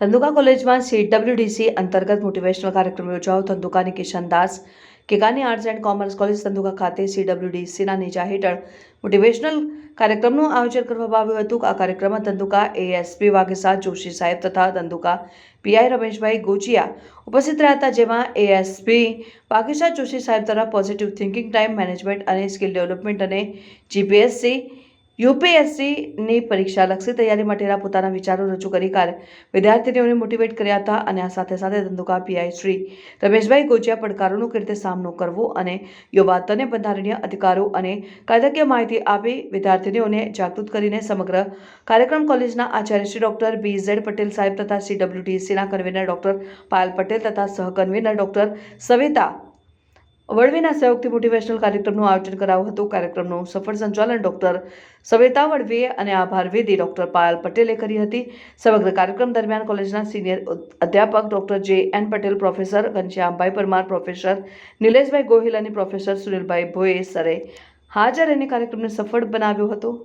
ધંધુકા કોલેજમાં સીડબ્લ્યુડીસી અંતર્ગત મોટિવેશનલ કાર્યક્રમ યોજાયો. ધંધુકાની Kishan Das, કેકાની arts and commerce college Dhandhuka ખાતે સીડબ્લ્યુડીસીના નેજા હેઠળ મોટિવેશનલ કાર્યક્રમનું આયોજન કરવામાં આવ્યું હતું. આ કાર્યક્રમમાં ધંધુકા એએસપી વાઘેસા, જોશી સાહેબ તથા ધંધુકા પીઆઈ રમેશભાઈ ગોચિયા ઉપસ્થિત રહ્યા હતા, જેમાં એએસપી વાઘેસા, જોશી સાહેબ દ્વારા પોઝિટિવ થિંકિંગ ટાઈમ મેનેજમેન્ટ અને સ્કિલ ડેવલપમેન્ટ અને જીપીએસસી યુપીએસસીની પરીક્ષાલક્ષી તૈયારી માટેના પોતાના વિચારો રજૂ કરી કાર વિદ્યાર્થીનીઓને મોટિવેટ કર્યા હતા અને આ સાથે સાથે ધંધુકા પીઆઈ શ્રી રમેશભાઈ ગોજિયા પડકારોનો કઈ રીતે સામનો કરવો અને યુવાતોને બંધારણીય અધિકારો અને કાયદાકીય માહિતી આપી વિદ્યાર્થીનીઓને જાગૃત કરીને સમગ્ર કાર્યક્રમ કોલેજના Acharya Shri doctor B Z Patel સાહેબ તથા સીડબ્લ્યુડીસીના કન્વીનર ડોક્ટર પાયલ પટેલ તથા સહકન્વીનર ડોક્ટર સવિતા વડવીના સહયોગથી મોટિવેશનલ કાર્યક્રમનું આયોજન કરાયું હતું. કાર્યક્રમનું સફળ સંચાલન ડોક્ટર સવેતા વળવીએ અને આભાર ડૉક્ટર ડોક્ટર પાયલ પટેલે કરી હતી. સમગ્ર કાર્યક્રમ દરમિયાન કોલેજના સિનિયર અધ્યાપક doctor J N Patel, professor Ghanshyambhai Parmar, professor Nileshbhai Gohil અને પ્રોફેસર સુનિલભાઈ ભોએ સરે હાજર રહીને કાર્યક્રમને સફળ બનાવ્યો હતો.